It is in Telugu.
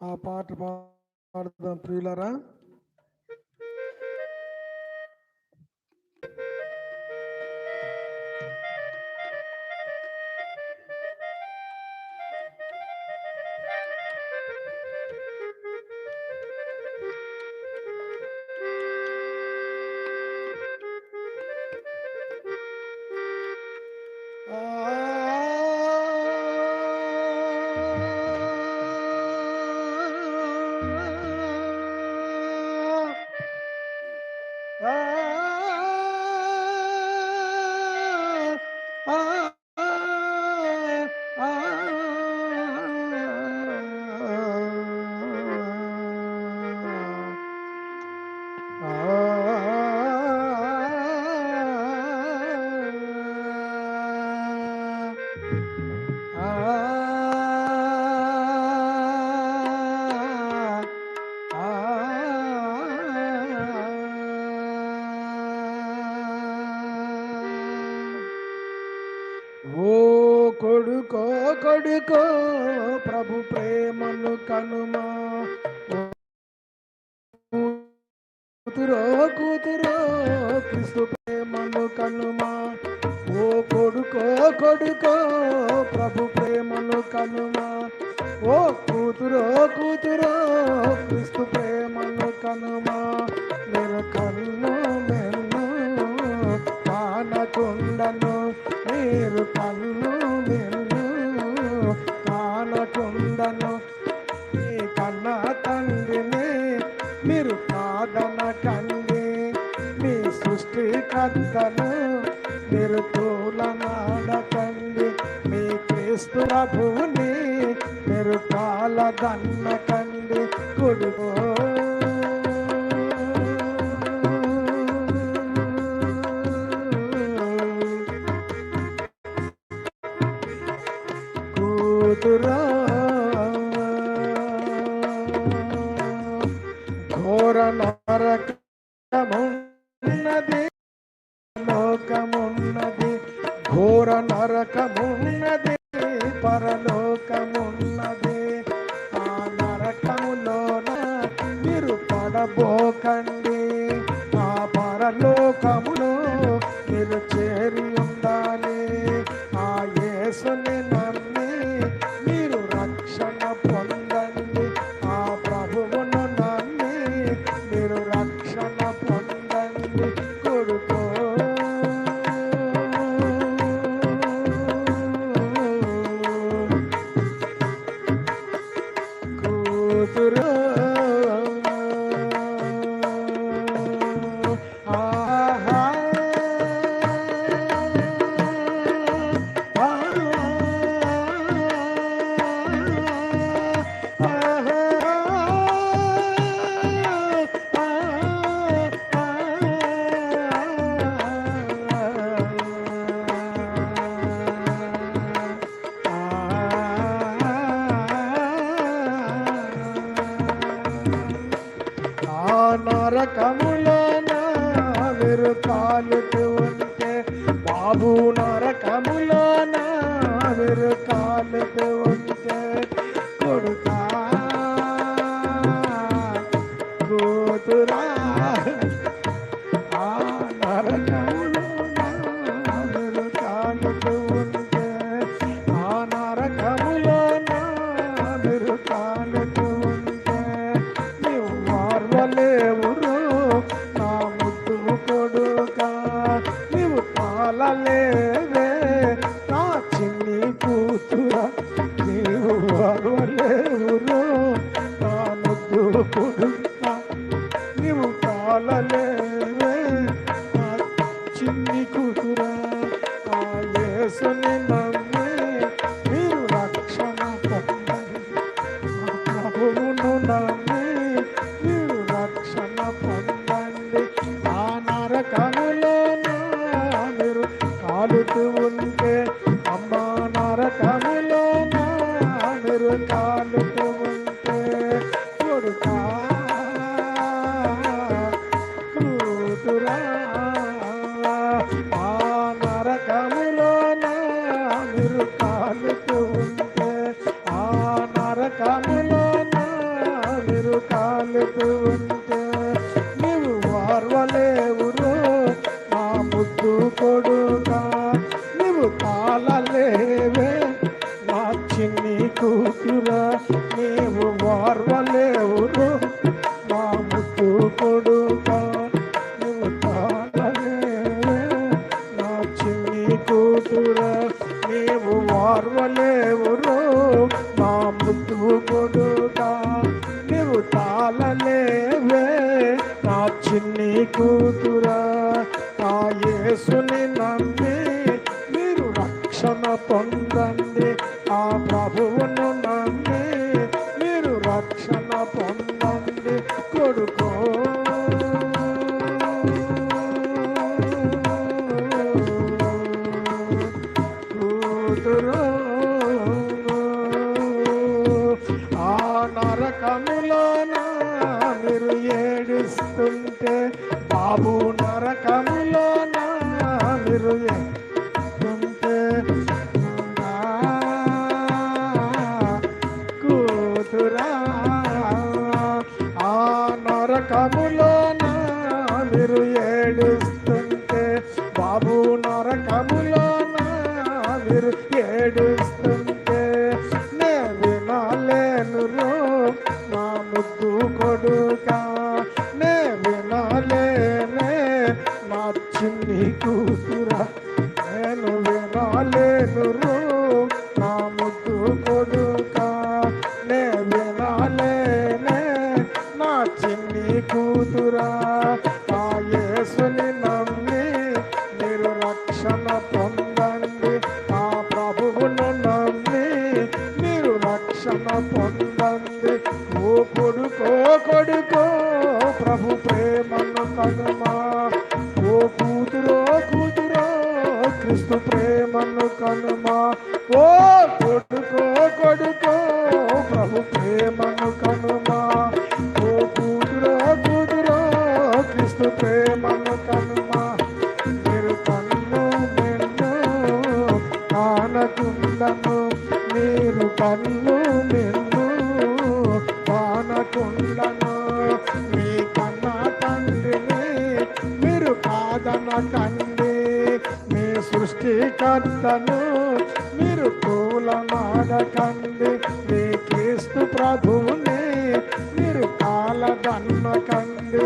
ఆ పాట పాడుదాం ప్రియులరా. కొడుకో ప్రభు ప్రేమను కనుమా. కూతురో కూతురో క్రిస్తు ప్రేమను కనుమా. ఓ కొడుకో కొడుకో ప్రభు ప్రేమను కనుమా. ఓ కూతురో కూతురో క్రిస్తు ప్రేమను కనుమా. సృష్టికర్తను మీరు తూలనాడకండి మీ క్రీస్తు ప్రభుని నిరుకాల దన్నకండి. కొడుకో. కూతురా. ఘోర నరకమున్నది. లోకమున్నది ఘోర నరకమున్నది పరలోకమున్నది. ఆ నరకములోన మీరు పడబోకండి. మీరు కాలుతూ ఉంటే బాబు నరకములోన మీరు కాలుతూ ఆ నరకములోన కూతురా నీవు వార్వలేవురో నా ముద్దు కొడుగా నీవు తాళలేవే నా చిన్ని కూతురా నా యేసుని నమ్మి మీరు రక్షణ పొందండి. నరకములోన మీరు ఏడుస్తుంటే బాబు నరకములోన మీరు ఏడుస్తుంటే ఎదురు నా ముద్దు కొడుక నే వినాలేనే నా చిన్ని కూతురా. ఆ యేసుని నమ్మి మీరు రక్షణ పొందండి. ఆ ప్రభువును నమ్మి మీరు రక్షణ పొందండి. ఓ కొడుకో కొడుకో ప్రభు ప్రేమను కనుమా. ఓ కూతురో కూతురో క్రిస్తు ప్రేమ కనుమా. ఓ కొడుకో కొడుకో ప్రభు ప్రేమను కనుమా. ఓ కూతురో కూతురో క్రిస్తు ప్రేమను కనుమా. మీరు కన్ను నిన్ను కానకుండను మీరు కన్ను సృష్టికర్తను మీరు కూలమాడకండి మీ క్రీస్తు ప్రభువుని మీరు కాలదన్నకండి